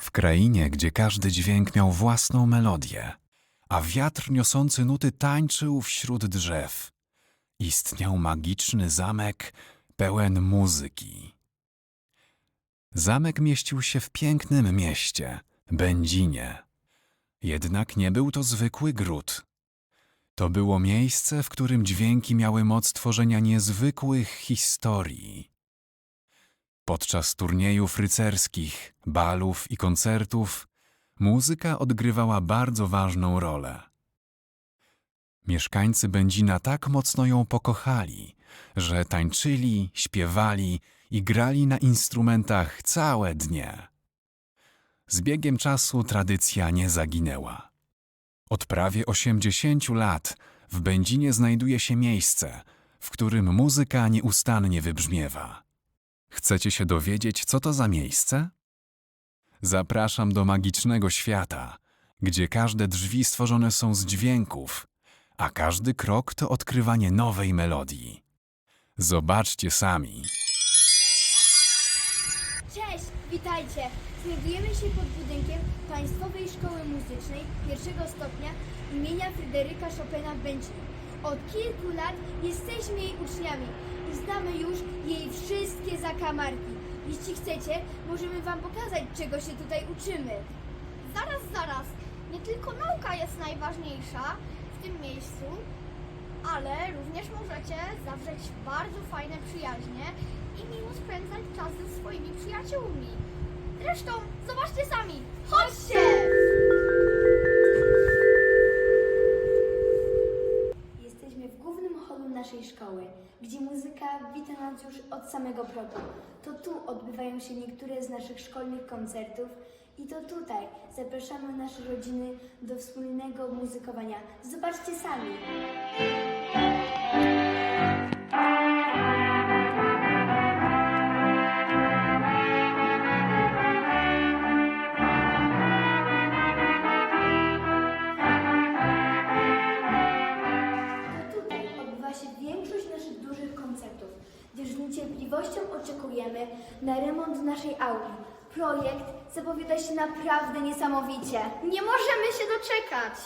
W krainie, gdzie każdy dźwięk miał własną melodię, a wiatr niosący nuty tańczył wśród drzew, istniał magiczny zamek pełen muzyki. Zamek mieścił się w pięknym mieście, Będzinie. Jednak nie był to zwykły gród. To było miejsce, w którym dźwięki miały moc tworzenia niezwykłych historii. Podczas turniejów rycerskich, balów i koncertów muzyka odgrywała bardzo ważną rolę. Mieszkańcy Będzina tak mocno ją pokochali, że tańczyli, śpiewali i grali na instrumentach całe dnie. Z biegiem czasu tradycja nie zaginęła. Od prawie 80 lat w Będzinie znajduje się miejsce, w którym muzyka nieustannie wybrzmiewa. Chcecie się dowiedzieć, co to za miejsce? Zapraszam do magicznego świata, gdzie każde drzwi stworzone są z dźwięków, a każdy krok to odkrywanie nowej melodii. Zobaczcie sami. Cześć, witajcie! Znajdujemy się pod budynkiem Państwowej Szkoły Muzycznej pierwszego stopnia imienia Fryderyka Chopina w Będzinie. Od kilku lat jesteśmy jej uczniami znamy już jej wszystkie zakamarki. Jeśli chcecie, możemy Wam pokazać, czego się tutaj uczymy. Zaraz, zaraz. Nie tylko nauka jest najważniejsza w tym miejscu, ale również możecie zawrzeć bardzo fajne przyjaźnie i miło spędzać czas ze swoimi przyjaciółmi. Zresztą, zobaczcie sami. Chodźcie! Naszej szkoły, gdzie muzyka wita nas już od samego progu. To tu odbywają się niektóre z naszych szkolnych koncertów i to tutaj zapraszamy nasze rodziny do wspólnego muzykowania. Zobaczcie sami. Się większość naszych dużych koncertów, gdyż z niecierpliwością oczekujemy na remont naszej auli. Projekt zapowiada się naprawdę niesamowicie. Nie możemy się doczekać.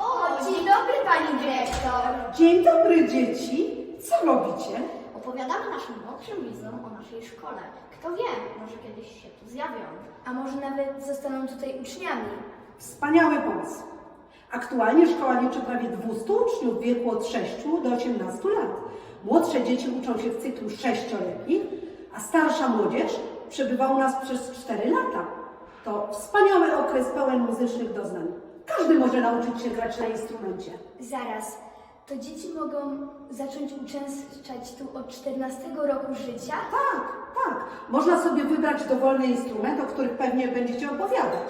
O, dzień dobry pani dyrektor. Dzień dobry dzieci. Co robicie? Opowiadamy naszym młodszym widzom o naszej szkole. Kto wie, może kiedyś się tu zjawią. A może nawet zostaną tutaj uczniami. Wspaniały pomysł. Aktualnie szkoła liczy prawie 200 uczniów w wieku od 6 do 18 lat. Młodsze dzieci uczą się w cyklu sześcioletnim, a starsza młodzież przebywa u nas przez 4 lata. To wspaniały okres pełen muzycznych doznań. Każdy może nauczyć się grać na instrumencie. Zaraz, to dzieci mogą zacząć uczęszczać tu od 14 roku życia? Tak, tak. Można sobie wybrać dowolny instrument, o których pewnie będziecie opowiadać.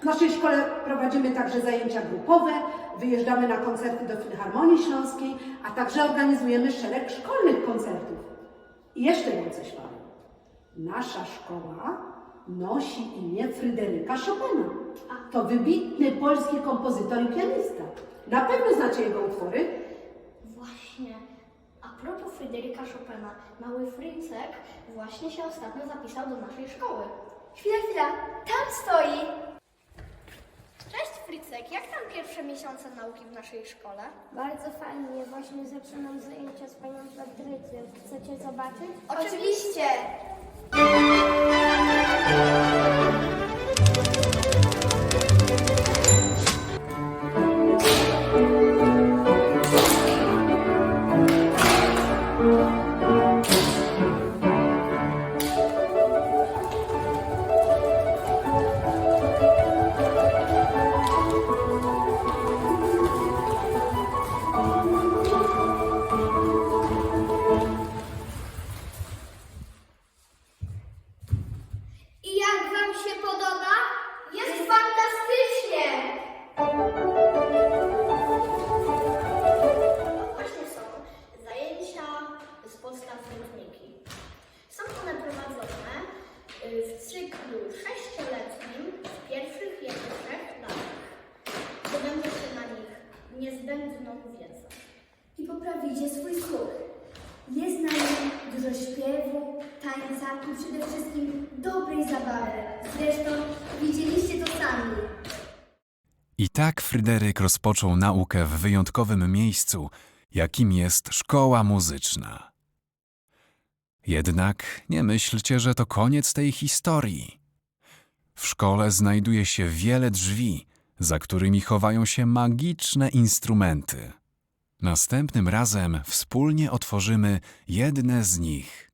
W naszej szkole prowadzimy także zajęcia grupowe, wyjeżdżamy na koncerty do Filharmonii Śląskiej, a także organizujemy szereg szkolnych koncertów. I jeszcze mam coś Wam. Nasza szkoła nosi imię Fryderyka Chopina. To wybitny polski kompozytor i pianista. Na pewno znacie jego utwory. Właśnie. A propos Fryderyka Chopina, mały Frycek właśnie się ostatnio zapisał do naszej szkoły. Chwila, chwila, tam stoi. Frycek, jak tam pierwsze miesiące nauki w naszej szkole? Bardzo fajnie, właśnie zaczynam zajęcia z panią Patrycją. Chcecie zobaczyć? Oczywiście. I jak wam się podoba? Jest fantastycznie! Właśnie są zajęcia z postaw równiki. Są one prowadzone y, w cyklu sześcioletnim w pierwszych jeszcze trzech latach. Zdobędzie się na nich niezbędną wiedzę. I poprawicie swój słuch. Jest na nim dużo śpiewu, tańca i przede wszystkim dobrych zabawy. Zresztą widzieliście to sami. I tak Fryderyk rozpoczął naukę w wyjątkowym miejscu, jakim jest szkoła muzyczna. Jednak nie myślcie, że to koniec tej historii. W szkole znajduje się wiele drzwi, za którymi chowają się magiczne instrumenty. Następnym razem wspólnie otworzymy jedne z nich.